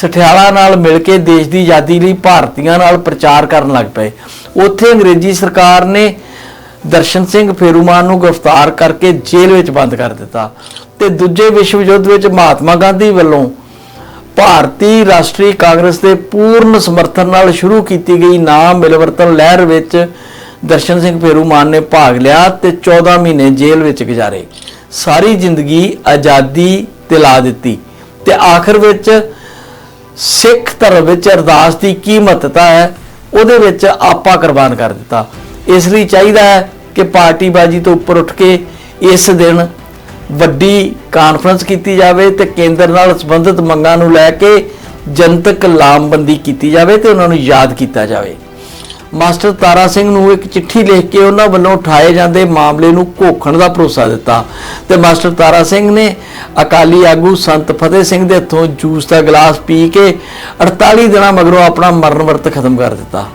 ਸਠਿਆਲਾ ਨਾਲ ਮਿਲ ਕੇ ਦੇਸ਼ ਦੀ ਆਜ਼ਾਦੀ ਲਈ ਭਾਰਤੀਆਂ ਨਾਲ ਪ੍ਰਚਾਰ ਕਰਨ ਲੱਗ ਪਏ। ਉੱਥੇ ਅੰਗਰੇਜ਼ੀ ਸਰਕਾਰ ਨੇ ਦਰਸ਼ਨ ਸਿੰਘ ਫੇਰੂਮਾਨ ਨੂੰ ਗ੍ਰਿਫਤਾਰ ਕਰਕੇ ਜੇਲ੍ਹ ਵਿੱਚ ਬੰਦ ਕਰ ਦਿੱਤਾ ਤੇ ਦੂਜੇ ਵਿਸ਼ਵ ਯੁੱਧ ਵਿੱਚ ਮਹਾਤਮਾ ਗਾਂਧੀ ਵੱਲੋਂ ਭਾਰਤੀ ਰਾਸ਼ਟਰੀ ਕਾਂਗਰਸ ਦੇ ਪੂਰਨ ਸਮਰਥਨ ਨਾਲ ਸ਼ੁਰੂ ਕੀਤੀ ਗਈ ਨਾਮ ਮਿਲਵਰਤਨ ਲਹਿਰ ਵਿੱਚ ਦਰਸ਼ਨ ਸਿੰਘ ਫੇਰੂਮਾਨ ਨੇ ਭਾਗ ਲਿਆ ਤੇ 14 ਮਹੀਨੇ ਜੇਲ੍ਹ ਵਿੱਚ ਗੁਜ਼ਾਰੇ। ਸਾਰੀ ਜ਼ਿੰਦਗੀ ਆਜ਼ਾਦੀ ਦਿਲਾ ਦਿੱਤੀ ਤੇ ਆਖਰ ਵਿੱਚ ਸਿੱਖ ਧਰਮ ਵਿੱਚ ਅਰਦਾਸ ਦੀ ਕੀ ਮਹੱਤਤਾ ਹੈ, ਉਹਦੇ ਵਿੱਚ ਆਪਾ ਕੁਰਬਾਨ ਕਰ ਦਿੱਤਾ। ਇਸ ਲਈ ਚਾਹੀਦਾ ਹੈ ਕਿ ਪਾਰਟੀਬਾਜ਼ੀ ਤੋਂ ਉੱਪਰ ਉੱਠ ਕੇ ਇਸ ਦਿਨ ਵੱਡੀ ਕਾਨਫਰੰਸ ਕੀਤੀ ਜਾਵੇ ਤੇ ਕੇਂਦਰ ਨਾਲ ਸੰਬੰਧਿਤ ਮੰਗਾਂ ਨੂੰ ਲੈ ਕੇ ਜਨਤਕ ਲਾਮਬੰਦੀ ਕੀਤੀ ਜਾਵੇ ਤੇ ਉਹਨਾਂ ਨੂੰ ਯਾਦ ਕੀਤਾ ਜਾਵੇ। ਮਾਸਟਰ ਤਾਰਾ ਸਿੰਘ ਨੂੰ ਇੱਕ ਚਿੱਠੀ ਲਿਖ ਕੇ ਉਹਨਾਂ ਵੱਲੋਂ ਉਠਾਏ ਜਾਂਦੇ ਮਾਮਲੇ ਨੂੰ ਘੋਖਣ ਦਾ ਭਰੋਸਾ ਦਿੱਤਾ ਤੇ ਮਾਸਟਰ ਤਾਰਾ ਸਿੰਘ ਨੇ ਅਕਾਲੀ ਆਗੂ ਸੰਤ ਫਤਿਹ ਸਿੰਘ ਦੇ ਹੱਥੋਂ ਜੂਸ ਦਾ ਗਲਾਸ ਪੀ ਕੇ 48 ਦਿਨਾਂ ਮਗਰੋਂ ਆਪਣਾ ਮਰਨ ਵਰਤ ਖਤਮ ਕਰ ਦਿੱਤਾ।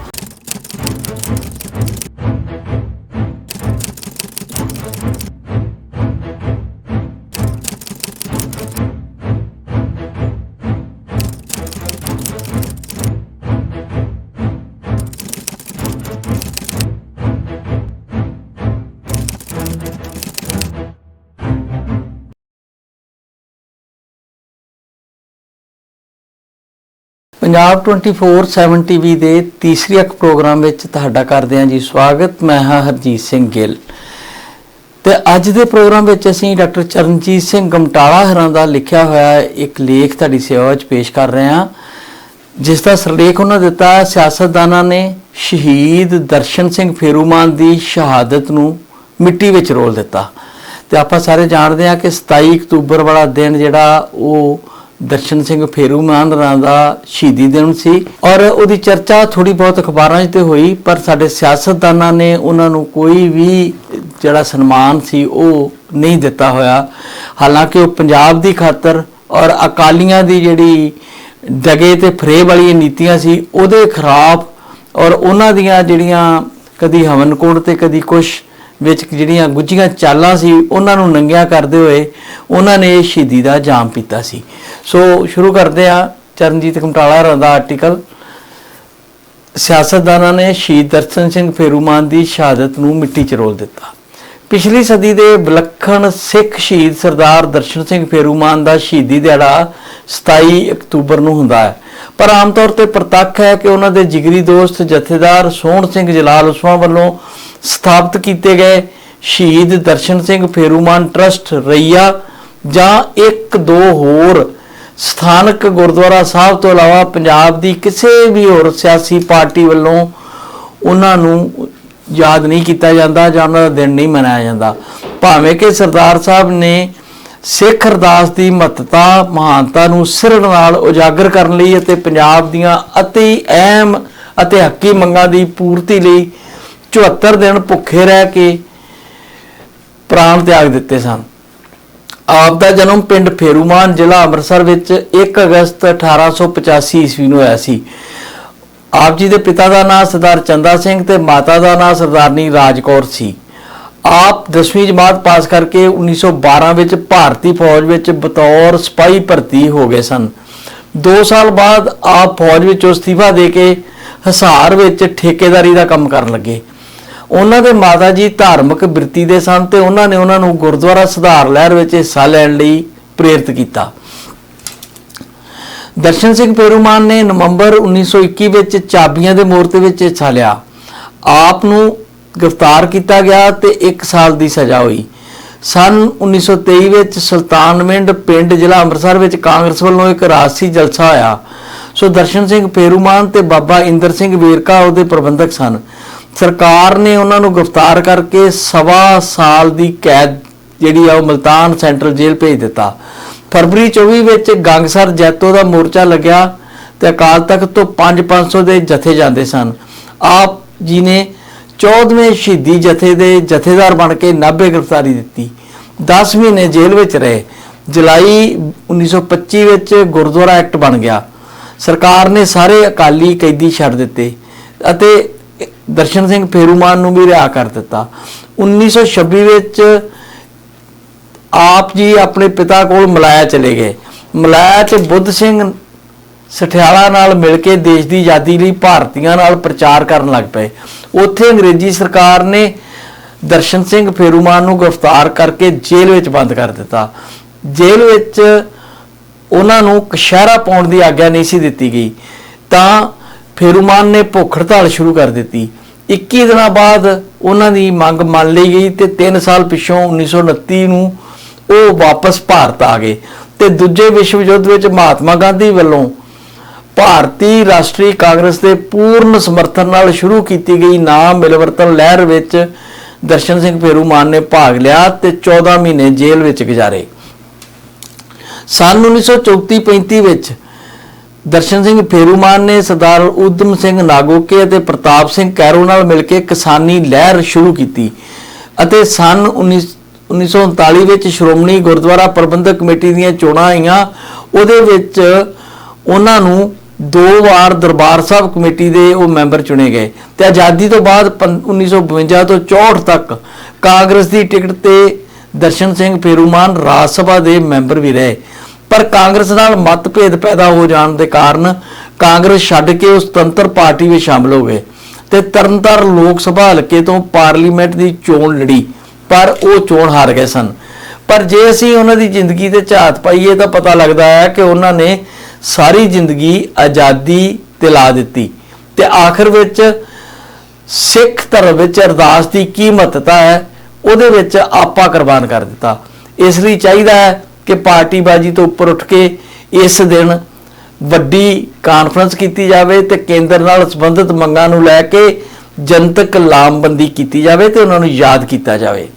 ਪੰਜਾਬ 24/7 ਟੀਵੀ ਦੇ ਤੀਸਰੀ ਅੱਖ ਪ੍ਰੋਗਰਾਮ ਵਿੱਚ ਤੁਹਾਡਾ ਕਰਦੇ ਹਾਂ ਜੀ ਸਵਾਗਤ। ਮੈਂ ਹਾਂ ਹਰਜੀਤ ਸਿੰਘ ਗਿੱਲ। ਤੇ ਅੱਜ ਦੇ ਪ੍ਰੋਗਰਾਮ ਵਿੱਚ ਅਸੀਂ ਡਾਕਟਰ ਚਰਨਜੀਤ ਸਿੰਘ ਗਮਟਾਲਾ ਹਰਾਂ ਦਾ ਲਿਖਿਆ ਹੋਇਆ ਇੱਕ ਲੇਖ ਤੁਹਾਡੀ ਸੇਵਾ ਵਿੱਚ ਪੇਸ਼ ਕਰ ਰਹੇ ਹਾਂ, ਜਿਸ ਦਾ ਸਰਲੇਖ ਉਹਨਾਂ ਦਿੱਤਾ ਸਿਆਸਤਦਾਨਾਂ ਨੇ ਸ਼ਹੀਦ ਦਰਸ਼ਨ ਸਿੰਘ ਫੇਰੂਮਾਨ ਦੀ ਸ਼ਹਾਦਤ ਨੂੰ ਮਿੱਟੀ ਵਿੱਚ ਰੋਲ ਦਿੱਤਾ। ਤੇ ਆਪਾਂ ਸਾਰੇ ਜਾਣਦੇ ਹਾਂ ਕਿ 27 ਅਕਤੂਬਰ ਵਾਲਾ ਦਿਨ ਜਿਹੜਾ ਉਹ ਦਰਸ਼ਨ ਸਿੰਘ ਫੇਰੂਮਾਨ ਰਾਂ ਦਾ ਸ਼ਹੀਦੀ ਦਿਨ ਸੀ ਔਰ ਉਹਦੀ ਚਰਚਾ ਥੋੜੀ ਬਹੁਤ ਅਖਬਾਰਾਂ 'ਚ ਤੇ ਹੋਈ, ਪਰ ਸਾਡੇ ਸਿਆਸਤਦਾਨਾਂ ਨੇ ਉਹਨਾਂ ਨੂੰ ਕੋਈ ਵੀ ਜਿਹੜਾ ਸਨਮਾਨ ਸੀ ਉਹ ਨਹੀਂ ਦਿੱਤਾ ਹੋਇਆ। ਹਾਲਾਂਕਿ ਉਹ ਪੰਜਾਬ ਦੀ ਖਾਤਰ ਔਰ ਅਕਾਲੀਆਂ ਦੀ ਜਿਹੜੀ ਦਗੇ ਤੇ ਫਰੇ ਵਾਲੀਆਂ ਨੀਤੀਆਂ ਸੀ, ਉਹਦੇ ਖਿਲਾਫ ਔਰ ਉਹਨਾਂ ਦੀਆਂ ਜਿਹੜੀਆਂ ਕਦੀ ਹਵਨਕੋਟ ਤੇ ਕਦੀ ਕੁਛ ਵਿੱਚ ਜਿਹੜੀਆਂ ਗੁੱਝੀਆਂ ਚਾਲਾਂ ਸੀ, ਉਹਨਾਂ ਨੂੰ ਨੰਗਿਆ ਕਰਦੇ ਹੋਏ ਉਹਨਾਂ ਨੇ ਸ਼ਹੀਦੀ ਦਾ ਜਾਮ ਪੀਤਾ ਸੀ। ਸੋ ਸ਼ੁਰੂ ਕਰਦੇ ਆ ਚਰਨਜੀਤ ਕਮਟਾਲਾ ਹੋਰਾਂ ਦਾ ਆਰਟੀਕਲ ਸਿਆਸਤਦਾਨਾਂ ਨੇ ਸ਼ਹੀਦ ਦਰਸ਼ਨ ਸਿੰਘ ਫੇਰੂਮਾਨ ਦੀ ਸ਼ਹਾਦਤ ਨੂੰ ਮਿੱਟੀ 'ਚ ਰੋਲ ਦਿੱਤਾ। ਪਿਛਲੀ ਸਦੀ ਦੇ ਵਿਲੱਖਣ ਸਿੱਖ ਸ਼ਹੀਦ ਸਰਦਾਰ ਦਰਸ਼ਨ ਸਿੰਘ ਫੇਰੂਮਾਨ ਦਾ ਸ਼ਹੀਦੀ ਦਿਹਾੜਾ 27 ਅਕਤੂਬਰ ਨੂੰ ਹੁੰਦਾ ਹੈ। ਪਰ ਆਮ ਤੌਰ ਤੇ ਪ੍ਰਤੱਖ ਹੈ ਕਿ ਉਹਨਾਂ ਦੇ ਜਿਗਰੀ ਦੋਸਤ ਜਥੇਦਾਰ ਸੋਹਣ ਸਿੰਘ ਜਲਾਲ ਉਸਮਾ ਵੱਲੋਂ ਸਥਾਪਿਤ ਕੀਤੇ ਗਏ ਸ਼ਹੀਦ ਦਰਸ਼ਨ ਸਿੰਘ ਫੇਰੂਮਾਨ ਟਰਸਟ ਰਈਆ ਜਾਂ ਇੱਕ ਦੋ ਹੋਰ ਸਥਾਨਕ ਗੁਰਦੁਆਰਾ ਸਾਹਿਬ ਤੋਂ ਇਲਾਵਾ ਪੰਜਾਬ ਦੀ ਕਿਸੇ ਵੀ ਹੋਰ ਸਿਆਸੀ ਪਾਰਟੀ ਵੱਲੋਂ ਉਹਨਾਂ ਨੂੰ ਯਾਦ ਨਹੀਂ ਕੀਤਾ ਜਾਂਦਾ ਜਾਂ ਉਹਨਾਂ ਦਾ ਦਿਨ ਨਹੀਂ ਮਨਾਇਆ ਜਾਂਦਾ। ਭਾਵੇਂ ਕਿ ਸਰਦਾਰ ਸਾਹਿਬ ਨੇ ਸਿੱਖ ਅਰਦਾਸ ਦੀ ਮਹੱਤਤਾ, ਮਹਾਨਤਾ ਨੂੰ ਸਿਰ ਨਾਲ ਉਜਾਗਰ ਕਰਨ ਲਈ ਅਤੇ ਪੰਜਾਬ ਦੀਆਂ ਅਤੀ ਅਹਿਮ ਅਤੇ ਹੱਕੀ ਮੰਗਾਂ ਦੀ ਪੂਰਤੀ ਲਈ 74 ਦਿਨ ਭੁੱਖੇ ਰਹਿ ਕੇ ਪ੍ਰਾਣ ਤਿਆਗ ਦਿੱਤੇ ਸਨ। ਆਪ ਦਾ ਜਨਮ ਪਿੰਡ ਫੇਰੂਮਾਨ ਜ਼ਿਲ੍ਹਾ ਅੰਮ੍ਰਿਤਸਰ ਵਿੱਚ 1 ਅਗਸਤ 1885 ਈਸਵੀ ਨੂੰ ਹੋਇਆ ਸੀ। ਆਪ ਜੀ ਦੇ ਪਿਤਾ ਦਾ ਨਾਮ ਸਰਦਾਰ ਚੰਦਾ ਸਿੰਘ ਤੇ ਮਾਤਾ ਦਾ ਨਾਮ ਸਰਦਾਰਨੀ ਰਾਜਕੌਰ ਸੀ। ਆਪ 10ਵੀਂ ਜਮਾਤ ਪਾਸ ਕਰਕੇ 1912 ਵਿੱਚ ਭਾਰਤੀ ਫੌਜ ਵਿੱਚ ਬਤੌਰ ਸਿਪਾਹੀ ਭਰਤੀ ਹੋ ਗਏ ਸਨ। 2 ਸਾਲ ਬਾਅਦ ਆਪ ਫੌਜ ਵਿੱਚੋਂ ਅਸਤੀਫਾ ਦੇ ਕੇ ਹਸਾਰ ਵਿੱਚ ਠੇਕੇਦਾਰੀ ਦਾ ਕੰਮ ਕਰਨ ਲੱਗੇ। ਉਹਨਾਂ ਦੇ ਮਾਤਾ ਜੀ ਧਾਰਮਿਕ ਬ੍ਰਿਤੀ ਦੇ ਸਨ ਤੇ ਉਹਨਾਂ ਨੇ ਉਹਨਾਂ ਨੂੰ ਗੁਰਦੁਆਰਾ ਸੁਧਾਰ ਲਹਿਰ ਵਿੱਚ ਹਿੱਸਾ ਲੈਣ ਲਈ ਪ੍ਰੇਰਿਤ ਕੀਤਾ। ਦਰਸ਼ਨ ਸਿੰਘ ਪੇਰੂਮਾਨ ਨੇ ਨਵੰਬਰ 1921 ਵਿੱਚ ਚਾਬੀਆਂ ਦੇ ਮੋਰਚੇ ਵਿੱਚ ਹਿੱਸਾ ਲਿਆ। ਆਪ ਨੂੰ ਗ੍ਰਿਫਤਾਰ ਕੀਤਾ ਗਿਆ ਤੇ 1 ਸਾਲ ਦੀ ਸਜ਼ਾ ਹੋਈ। ਸਨ 1923 ਵਿੱਚ ਸੁਲਤਾਨਵਿੰਡ ਪਿੰਡ ਜ਼ਿਲ੍ਹਾ ਅੰਮ੍ਰਿਤਸਰ ਵਿੱਚ ਕਾਂਗਰਸ ਵੱਲੋਂ ਇੱਕ ਰਾਜਸੀ ਜਲਸਾ ਹੋਇਆ। ਸੋ ਦਰਸ਼ਨ ਸਿੰਘ ਪੇਰੂਮਾਨ ਤੇ ਬਾਬਾ ਇੰਦਰ ਸਿੰਘ ਵੇਰਕਾ ਉਹਦੇ ਪ੍ਰਬੰਧਕ ਸਨ। ਸਰਕਾਰ ਨੇ ਉਹਨਾਂ ਨੂੰ ਗ੍ਰਿਫਤਾਰ ਕਰਕੇ ਸਵਾ ਸਾਲ ਦੀ ਕੈਦ ਜਿਹੜੀ ਆ ਉਹ ਮਲਤਾਨ ਸੈਂਟਰਲ ਜੇਲ੍ਹ ਭੇਜ ਦਿੱਤਾ। ਫਰਵਰੀ 24 ਵਿੱਚ ਗੰਗਸਰ ਜੈਤੋ ਦਾ ਮੋਰਚਾ ਲੱਗਿਆ ਤੇ ਅਕਾਲ ਤਖਤ ਤੋਂ 5-500 ਦੇ ਜਥੇ ਜਾਂਦੇ ਸਨ। ਆਪ ਜੀ ਨੇ 14ਵੇਂ ਸ਼ਹੀਦੀ ਜਥੇ ਦੇ ਜਥੇਦਾਰ ਬਣ ਕੇ ਨਾਭੇ ਗ੍ਰਿਫਤਾਰੀ ਦਿੱਤੀ। 10 ਮਹੀਨੇ ਜੇਲ੍ਹ ਵਿੱਚ ਰਹੇ। ਜੁਲਾਈ 1925 ਵਿੱਚ ਗੁਰਦੁਆਰਾ ਐਕਟ ਬਣ ਗਿਆ। ਸਰਕਾਰ ਨੇ ਸਾਰੇ ਅਕਾਲੀ ਕੈਦੀ ਛੱਡ ਦਿੱਤੇ ਅਤੇ ਦਰਸ਼ਨ ਸਿੰਘ ਫੇਰੂਮਾਨ ਨੂੰ ਵੀ ਰਿਹਾ ਕਰ ਦਿੱਤਾ। 1926 ਵਿੱਚ ਆਪ ਜੀ ਆਪਣੇ ਪਿਤਾ ਕੋਲ ਮਲਾਇਆ ਚਲੇ ਗਏ। ਮਲਾਇਆ ਚ ਬੁੱਧ ਸਿੰਘ ਸਠਿਆਲਾ ਨਾਲ ਮਿਲ ਕੇ ਦੇਸ਼ ਦੀ ਆਜ਼ਾਦੀ ਲਈ ਭਾਰਤੀਆਂ ਨਾਲ ਪ੍ਰਚਾਰ ਕਰਨ ਲੱਗ ਪਏ। ਉੱਥੇ ਅੰਗਰੇਜ਼ੀ ਸਰਕਾਰ ਨੇ ਦਰਸ਼ਨ ਸਿੰਘ ਫੇਰੂਮਾਨ ਨੂੰ ਗ੍ਰਿਫਤਾਰ ਕਰਕੇ ਜੇਲ੍ਹ ਵਿੱਚ ਬੰਦ ਕਰ ਦਿੱਤਾ। ਜੇਲ੍ਹ ਵਿੱਚ ਉਹਨਾਂ ਨੂੰ ਕਸ਼ਹਿਰਾ ਪਾਉਣ ਦੀ ਆਗਿਆ ਨਹੀਂ ਸੀ ਦਿੱਤੀ ਗਈ। ਤਾਂ ਫੇਰੂਮਾਨ ਨੇ ਭੁੱਖ ਹੜਤਾਲ ਸ਼ੁਰੂ ਕਰ ਦਿੱਤੀ। 21 ਦਿਨਾਂ ਬਾਅਦ ਉਹਨਾਂ ਦੀ ਮੰਗ ਮੰਨ ਲਈ ਗਈ ਤੇ 3 ਸਾਲ ਪਿਛੋਂ 1929 ਨੂੰ ਉਹ ਵਾਪਸ ਭਾਰਤ ਆ ਗਏ ਤੇ ਦੂਜੇ ਵਿਸ਼ਵ ਯੁੱਧ ਵਿੱਚ ਮਹਾਤਮਾ ਗਾਂਧੀ ਵੱਲੋਂ ਭਾਰਤੀ ਰਾਸ਼ਟਰੀ ਕਾਂਗਰਸ ਦੇ ਪੂਰਨ ਸਮਰਥਨ ਨਾਲ ਸ਼ੁਰੂ ਕੀਤੀ ਗਈ ਨਾਮ ਮਿਲਵਰਤਨ ਲਹਿਰ ਵਿੱਚ ਦਰਸ਼ਨ ਸਿੰਘ ਫੇਰੂਮਾਨ ਨੇ ਭਾਗ ਲਿਆ ਤੇ 14 ਮਹੀਨੇ ਜੇਲ੍ਹ ਵਿੱਚ ਗੁਜ਼ਾਰੇ। ਸਨ 1934-35 ਵਿੱਚ ਦਰਸ਼ਨ ਸਿੰਘ ਫੇਰੂਮਾਨ ਨੇ ਸਰਦਾਰ ਉਦਮ ਸਿੰਘ ਨਾਗੋਕੇ ਅਤੇ ਪ੍ਰਤਾਪ ਸਿੰਘ ਕੈਰੋ ਨਾਲ ਮਿਲ ਕੇ ਕਿਸਾਨੀ ਲਹਿਰ ਸ਼ੁਰੂ ਕੀਤੀ ਅਤੇ ਸਨ 19 1939 ਵਿੱਚ ਸ਼੍ਰੋਮਣੀ ਗੁਰਦੁਆਰਾ ਪ੍ਰਬੰਧਕ ਕਮੇਟੀ ਦੀਆਂ ਚੋਣਾਂ ਆਈਆਂ। ਉਹਦੇ ਵਿੱਚ ਉਹਨਾਂ ਨੂੰ ਦੋ ਵਾਰ ਦਰਬਾਰ ਸਾਹਿਬ ਕਮੇਟੀ ਦੇ ਉਹ ਮੈਂਬਰ ਚੁਣੇ ਗਏ ਤੇ ਆਜ਼ਾਦੀ ਤੋਂ ਬਾਅਦ ਪੰ- 1952 ਤੋਂ 64 ਤੱਕ ਕਾਂਗਰਸ ਦੀ ਟਿਕਟ ਤੇ ਦਰਸ਼ਨ ਸਿੰਘ ਫੇਰੂਮਾਨ ਰਾਜ ਸਭਾ ਦੇ ਮੈਂਬਰ ਵੀ ਰਹੇ। ਪਰ ਕਾਂਗਰਸ ਨਾਲ ਮਤਭੇਦ ਪੈਦਾ ਹੋ ਜਾਣ ਦੇ ਕਾਰਨ ਕਾਂਗਰਸ ਛੱਡ ਕੇ ਉਹ ਸੁਤੰਤਰ ਪਾਰਟੀ ਵਿੱਚ ਸ਼ਾਮਲ ਹੋ ਗਏ ਤੇ ਤਰਨਤਾਰਨ ਲੋਕ ਸਭਾ ਹਲਕੇ ਤੋਂ ਪਾਰਲੀਮੈਂਟ ਦੀ ਚੋਣ ਲੜੀ, ਪਰ ਉਹ ਚੋਣ ਹਾਰ ਗਏ ਸਨ। ਪਰ ਜੇ ਅਸੀਂ ਉਹਨਾਂ ਦੀ ਜ਼ਿੰਦਗੀ ਤੇ ਝਾਤ ਪਾਈਏ ਤਾਂ ਪਤਾ ਲੱਗਦਾ ਹੈ ਕਿ ਉਹਨਾਂ ਨੇ ਸਾਰੀ ਜ਼ਿੰਦਗੀ ਆਜ਼ਾਦੀ ਤੇ ਲਾ ਦਿੱਤੀ ਤੇ ਆਖਰ ਵਿੱਚ ਸਿੱਖ ਧਰਮ ਵਿੱਚ ਅਰਦਾਸ ਦੀ ਕੀ ਮਹੱਤਤਾ ਹੈ, ਉਹਦੇ ਵਿੱਚ ਆਪਾ ਕੁਰਬਾਨ ਕਰ ਦਿੱਤਾ। ਇਸ ਲਈ ਚਾਹੀਦਾ ਹੈ ਕਿ ਪਾਰਟੀਬਾਜ਼ੀ ਤੋਂ ਉੱਪਰ ਉੱਠ ਕੇ ਇਸ ਦਿਨ ਵੱਡੀ ਕਾਨਫਰੰਸ ਕੀਤੀ ਜਾਵੇ ਤੇ ਕੇਂਦਰ ਨਾਲ ਸੰਬੰਧਿਤ ਮੰਗਾਂ ਨੂੰ ਲੈ ਕੇ ਜਨਤਕ ਲਾਮਬੰਦੀ ਕੀਤੀ ਜਾਵੇ ਤੇ ਉਹਨਾਂ ਨੂੰ ਯਾਦ ਕੀਤਾ ਜਾਵੇ।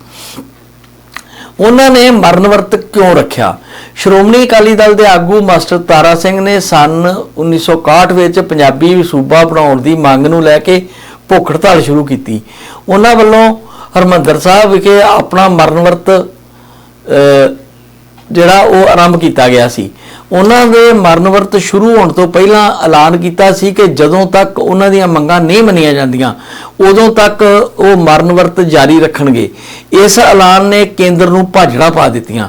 ਉਹਨਾਂ ਨੇ ਮਰਨ ਵਰਤ ਕਿਉਂ ਰੱਖਿਆ? ਸ਼੍ਰੋਮਣੀ ਅਕਾਲੀ ਦਲ ਦੇ ਆਗੂ ਮਾਸਟਰ ਤਾਰਾ ਸਿੰਘ ਨੇ ਸਨ 1961 ਵਿੱਚ ਪੰਜਾਬੀ ਸੂਬਾ ਬਣਾਉਣ ਦੀ ਮੰਗ ਨੂੰ ਲੈ ਕੇ ਭੁੱਖ ਹੜਤਾਲ ਸ਼ੁਰੂ ਕੀਤੀ। ਉਹਨਾਂ ਵੱਲੋਂ ਹਰਮੰਦਰ ਸਾਹਿਬ ਵਿਖੇ ਆਪਣਾ ਮਰਨ ਵਰਤ ਜਿਹੜਾ ਉਹ ਆਰੰਭ ਕੀਤਾ ਗਿਆ ਸੀ। ਉਹਨਾਂ ਦੇ ਮਰਨ ਵਰਤ ਸ਼ੁਰੂ ਹੋਣ ਤੋਂ ਪਹਿਲਾਂ ਐਲਾਨ ਕੀਤਾ ਸੀ ਕਿ ਜਦੋਂ ਤੱਕ ਉਹਨਾਂ ਦੀਆਂ ਮੰਗਾਂ ਨਹੀਂ ਮੰਨੀਆਂ ਜਾਂਦੀਆਂ, ਉਦੋਂ ਤੱਕ ਉਹ ਮਰਨ ਵਰਤ ਜਾਰੀ ਰੱਖਣਗੇ। ਇਸ ਐਲਾਨ ਨੇ ਕੇਂਦਰ ਨੂੰ ਭਾਜੜਾ ਪਾ ਦਿੱਤੀਆਂ।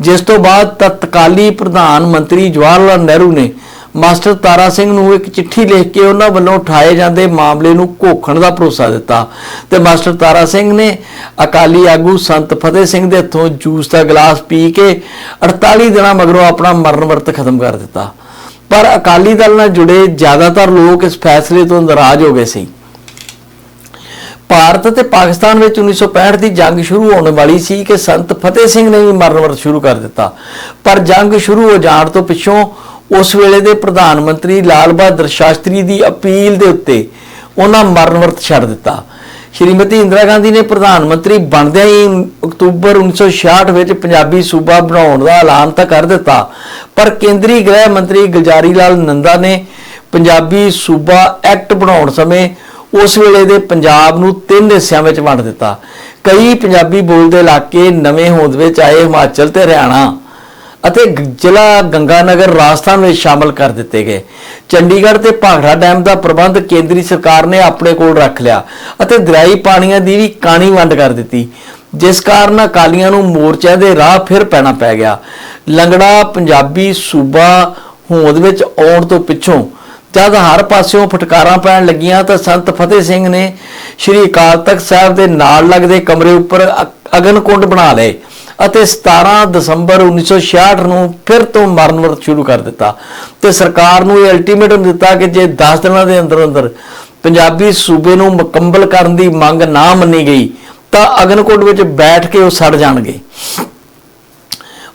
ਜਿਸ ਤੋਂ ਬਾਅਦ ਤਤਕਾਲੀ ਪ੍ਰਧਾਨ ਮੰਤਰੀ ਜਵਾਹਰ ਲਾਲ ਨਹਿਰੂ ਨੇ ਮਾਸਟਰ ਤਾਰਾ ਸਿੰਘ ਨੂੰ ਇੱਕ ਚਿੱਠੀ ਲਿਖ ਕੇ ਉਹਨਾਂ ਵੱਲੋਂ ਉਠਾਏ ਜਾਂਦੇ ਮਾਮਲੇ ਨੂੰ ਘੋਖਣ ਦਾ ਭਰੋਸਾ ਦਿੱਤਾ ਤੇ ਮਾਸਟਰ ਤਾਰਾ ਸਿੰਘ ਨੇ ਅਕਾਲੀ ਆਗੂ ਸੰਤ ਫਤਿਹ ਸਿੰਘ ਦੇ ਹੱਥੋਂ ਜੂਸ ਦਾ ਗਲਾਸ ਪੀ ਕੇ 48 ਦਿਨਾਂ ਮਗਰੋਂ ਆਪਣਾ ਮਰਨ ਵਰਤ ਖਤਮ ਕਰ ਦਿੱਤਾ। ਪਰ ਅਕਾਲੀ ਦਲ ਨਾਲ ਜੁੜੇ ਜ਼ਿਆਦਾਤਰ ਲੋਕ ਇਸ ਫੈਸਲੇ ਤੋਂ ਨਾਰਾਜ਼ ਹੋ ਗਏ ਸੀ। ਭਾਰਤ ਤੇ ਪਾਕਿਸਤਾਨ ਵਿੱਚ 1965 ਦੀ ਜੰਗ ਸ਼ੁਰੂ ਹੋਣ ਵਾਲੀ ਸੀ ਕਿ ਸੰਤ ਫਤਿਹ ਸਿੰਘ ਨੇ ਵੀ ਮਰਨ ਵਰਤ ਸ਼ੁਰੂ ਕਰ ਦਿੱਤਾ। ਪਰ ਜੰਗ ਸ਼ੁਰੂ ਹੋ ਜਾਣ ਤੋਂ ਪਿੱਛੋਂ ਉਸ ਵੇਲੇ ਦੇ ਪ੍ਰਧਾਨ ਮੰਤਰੀ ਲਾਲ ਬਹਾਦਰ ਸ਼ਾਸਤਰੀ ਦੀ ਅਪੀਲ ਦੇ ਉੱਤੇ ਉਹਨਾਂ ਮਰਨ ਵਰਤ ਛੱਡ ਦਿੱਤਾ। ਸ਼੍ਰੀਮਤੀ ਇੰਦਰਾ ਗਾਂਧੀ ਨੇ ਪ੍ਰਧਾਨ ਮੰਤਰੀ ਬਣਦਿਆਂ ਹੀ ਅਕਤੂਬਰ 1966 ਵਿੱਚ ਪੰਜਾਬੀ ਸੂਬਾ ਬਣਾਉਣ ਦਾ ਐਲਾਨ ਤਾਂ ਕਰ ਦਿੱਤਾ, ਪਰ ਕੇਂਦਰੀ ਗ੍ਰਹਿ ਮੰਤਰੀ ਗੁਲਜ਼ਾਰੀ ਲਾਲ ਨੰਦਾ ਨੇ ਪੰਜਾਬੀ ਸੂਬਾ ਐਕਟ ਬਣਾਉਣ ਸਮੇਂ ਉਸ ਵੇਲੇ ਦੇ ਪੰਜਾਬ ਨੂੰ ਤਿੰਨ ਹਿੱਸਿਆਂ ਵਿੱਚ ਵੰਡ ਦਿੱਤਾ। ਕਈ ਪੰਜਾਬੀ ਬੋਲਦੇ ਇਲਾਕੇ ਨਵੇਂ ਹੋਂਦ ਵਿੱਚ ਆਏ ਹਿਮਾਚਲ ਤੇ ਹਰਿਆਣਾ। ਅਤੇ ਗ- ਜ਼ਿਲ੍ਹਾ ਗੰਗਾਨਗਰ ਰਾਜਸਥਾਨ ਵਿੱਚ ਸ਼ਾਮਲ ਕਰ ਦਿੱਤੇ ਗਏ। ਚੰਡੀਗੜ੍ਹ ਤੇ ਭਾਖੜਾ ਡੈਮ ਦਾ ਪ੍ਰਬੰਧ ਕੇਂਦਰੀ ਸਰਕਾਰ ਨੇ ਆਪਣੇ ਕੋਲ ਰੱਖ ਲਿਆ ਅਤੇ ਦਰਿਆਈ ਪਾਣੀਆਂ ਦੀ ਵੀ ਕਾਣੀ ਵੰਡ ਕਰ ਦਿੱਤੀ। ਜਿਸ ਕਾਰਨ ਅਕਾਲੀਆਂ ਨੂੰ ਮੋਰਚਿਆਂ ਦੇ ਰਾਹ ਫਿਰ ਪੈਣਾ ਪੈ ਗਿਆ। ਲੰਗੜਾ, ਪੰਜਾਬੀ, ਸੂਬਾ, ਹੋਂਦ ਵਿੱਚ ਆਉਣ ਤੋਂ ਪਿੱਛੋਂ ਜਦ ਹਰ ਪਾਸਿਓਂ ਫਟਕਾਰਾਂ ਪੈਣ ਲੱਗੀਆਂ ਤਾਂ ਸੰਤ ਫਤਿਹ ਸਿੰਘ ਨੇ ਸ੍ਰੀ ਅਕਾਲ ਤਖਤ ਸਾਹਿਬ ਦੇ ਨਾਲ ਲੱਗਦੇ ਕਮਰੇ ਉੱਪਰ ਅਗਨਕੁੰਡ ਬਣਾ ਲਏ। ਅਤੇ 17 ਦਸੰਬਰ 1966 ਨੂੰ ਫਿਰ ਤੋਂ ਮਰਨ ਵਰਤ ਸ਼ੁਰੂ ਕਰ ਦਿੱਤਾ। ਤੇ ਸਰਕਾਰ ਨੂੰ ਇਹ ਅਲਟੀਮੇਟਮ ਦਿੱਤਾ ਕਿ ਜੇ 10 ਦਿਨਾਂ ਦੇ ਅੰਦਰ ਅੰਦਰ ਪੰਜਾਬੀ ਸੂਬੇ ਨੂੰ ਮੁਕੰਮਲ ਕਰਨ ਦੀ ਮੰਗ ਨਾ ਮੰਨੀ ਗਈ, ਤਾਂ ਅਗਨਕੋਟ ਵਿੱਚ ਬੈਠ ਕੇ ਉਹ ਸੜ ਜਾਣਗੇ।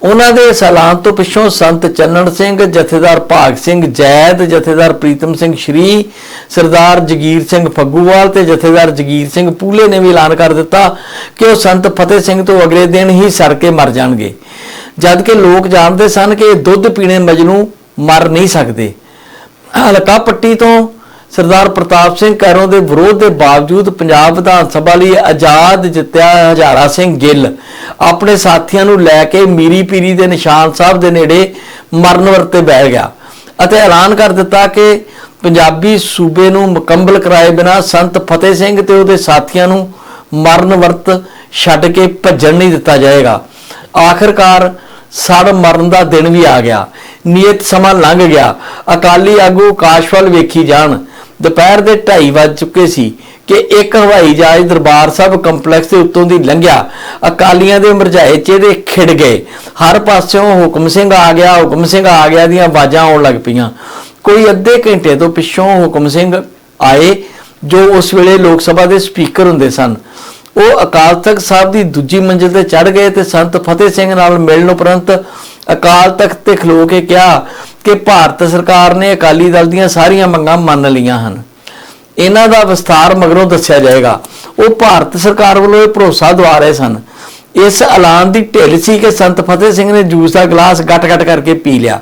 ਉਹਨਾਂ ਦੇ ਇਸ ਤੋਂ ਪਿੱਛੋਂ ਸੰਤ ਚੰਨਣ ਸਿੰਘ, ਜਥੇਦਾਰ ਭਾਗ ਸਿੰਘ ਜੈਦ, ਜਥੇਦਾਰ ਪ੍ਰੀਤਮ ਸਿੰਘ ਸ਼੍ਰੀ, ਸਰਦਾਰ ਜਗੀਰ ਸਿੰਘ ਫੱਗੂਵਾਲ ਤੇ ਜਥੇਦਾਰ ਜਗੀਰ ਸਿੰਘ ਪੂਲੇ ਨੇ ਵੀ ਐਲਾਨ ਕਰ ਦਿੱਤਾ ਕਿ ਉਹ ਸੰਤ ਫਤਿਹ ਸਿੰਘ ਤੋਂ ਅਗਲੇ ਦਿਨ ਹੀ ਸੜ ਕੇ ਮਰ ਜਾਣਗੇ। ਜਦ ਕਿ ਲੋਕ ਜਾਣਦੇ ਸਨ ਕਿ ਦੁੱਧ ਪੀਣੇ ਮਜਨੂੰ ਮਰ ਨਹੀਂ ਸਕਦੇ। ਹਲਕਾ ਪੱਟੀ ਤੋਂ ਸਰਦਾਰ ਪ੍ਰਤਾਪ ਸਿੰਘ ਕੈਰੋਂ ਦੇ ਵਿਰੋਧ ਦੇ ਬਾਵਜੂਦ ਪੰਜਾਬ ਵਿਧਾਨ ਸਭਾ ਲਈ ਆਜ਼ਾਦ ਜਿੱਤਿਆ ਹਜ਼ਾਰਾ ਸਿੰਘ ਗਿੱਲ। ਆਪਣੇ ਸਾਥੀਆਂ ਨੂੰ ਲੈ ਕੇ ਮੀਰੀ ਪੀਰੀ ਦੇ ਨਿਸ਼ਾਨ ਸਾਹਿਬ ਦੇ ਨੇੜੇ ਮਰਨ ਵਰਤੇ ਬਹਿ ਗਿਆ ਅਤੇ ਐਲਾਨ ਕਰ ਦਿੱਤਾ ਕਿ ਪੰਜਾਬੀ ਸੂਬੇ ਨੂੰ ਮੁਕੰਮਲ ਕਰਾਏ ਬਿਨਾ ਸੰਤ ਫਤਿਹ ਸਿੰਘ ਤੇ ਉਹਦੇ ਸਾਥੀਆਂ ਨੂੰ ਮਰਨ ਵਰਤ ਛੱਡ ਕੇ ਭੱਜਣ ਨਹੀਂ ਦਿੱਤਾ ਜਾਏਗਾ। ਆਖਰਕਾਰ ਸੜ ਮਰਨ ਦਾ ਦਿਨ ਵੀ ਆ ਗਿਆ। ਨਿਯਤ ਸਮਾਂ ਲੰਘ ਗਿਆ। ਅਕਾਲੀ ਆਗੂ ਕਾਸ਼ਵਲ ਵੇਖੀ ਜਾਣ। ਦੁਪਹਿਰ ਦੇ 2:30 ਵੱਜ ਚੁੱਕੇ ਸੀ ਕਿ ਇੱਕ ਹਵਾਈ ਜਹਾਜ਼ ਦਰਬਾਰ ਸਾਹਿਬ ਕੰਪਲੈਕਸ ਦੇ ਉੱਤੋਂ ਦੀ ਲੰਘਿਆ। ਅਕਾਲੀਆਂ ਦੇ ਮਰਝਾਏ ਚਿਹਰੇ ਖਿੜ ਗਏ। ਹਰ ਪਾਸਿਓਂ ਹੁਕਮ ਸਿੰਘ ਆ ਗਿਆ, ਹੁਕਮ ਸਿੰਘ ਆ ਗਿਆ ਦੀਆਂ ਆਵਾਜ਼ਾਂ ਆਉਣ ਲੱਗ ਪਈਆਂ। ਕੋਈ ਅੱਧੇ ਘੰਟੇ ਤੋਂ ਪਿੱਛੋਂ ਹੁਕਮ ਸਿੰਘ ਆਏ, ਜੋ ਉਸ ਵੇਲੇ ਲੋਕ ਸਭਾ ਦੇ ਸਪੀਕਰ ਹੁੰਦੇ ਸਨ। ਉਹ ਅਕਾਲ ਤਖਤ ਸਾਹਿਬ ਦੀ ਦੂਜੀ ਮੰਜ਼ਿਲ ਤੇ ਚੜ ਗਏ ਤੇ ਸੰਤ ਫਤਿਹ ਸਿੰਘ ਨਾਲ ਮਿਲਣ ਉਪਰੰਤ ਅਕਾਲ ਤਖਤ ਤੇ ਖਲੋ ਕੇ ਕਿਹਾ ਕਿ ਭਾਰਤ ਸਰਕਾਰ ਨੇ ਅਕਾਲੀ ਦਲ ਦੀਆਂ ਸਾਰੀਆਂ ਮੰਗਾਂ ਮੰਨ ਲਈਆਂ ਹਨ। ਇਹਨਾਂ ਦਾ ਵਿਸਥਾਰ ਮਗਰੋਂ ਦੱਸਿਆ ਜਾਏਗਾ। ਉਹ ਭਾਰਤ ਸਰਕਾਰ ਵੱਲੋਂ ਇਹ ਭਰੋਸਾ ਦਵਾ ਰਹੇ ਸਨ। ਇਸ ਐਲਾਨ ਦੀ ਢਿੱਲ ਸੀ ਕਿ ਸੰਤ ਫਤਿਹ ਸਿੰਘ ਨੇ ਜੂਸ ਦਾ ਗਲਾਸ ਗੱਟ-ਗੱਟ ਕਰਕੇ ਪੀ ਲਿਆ।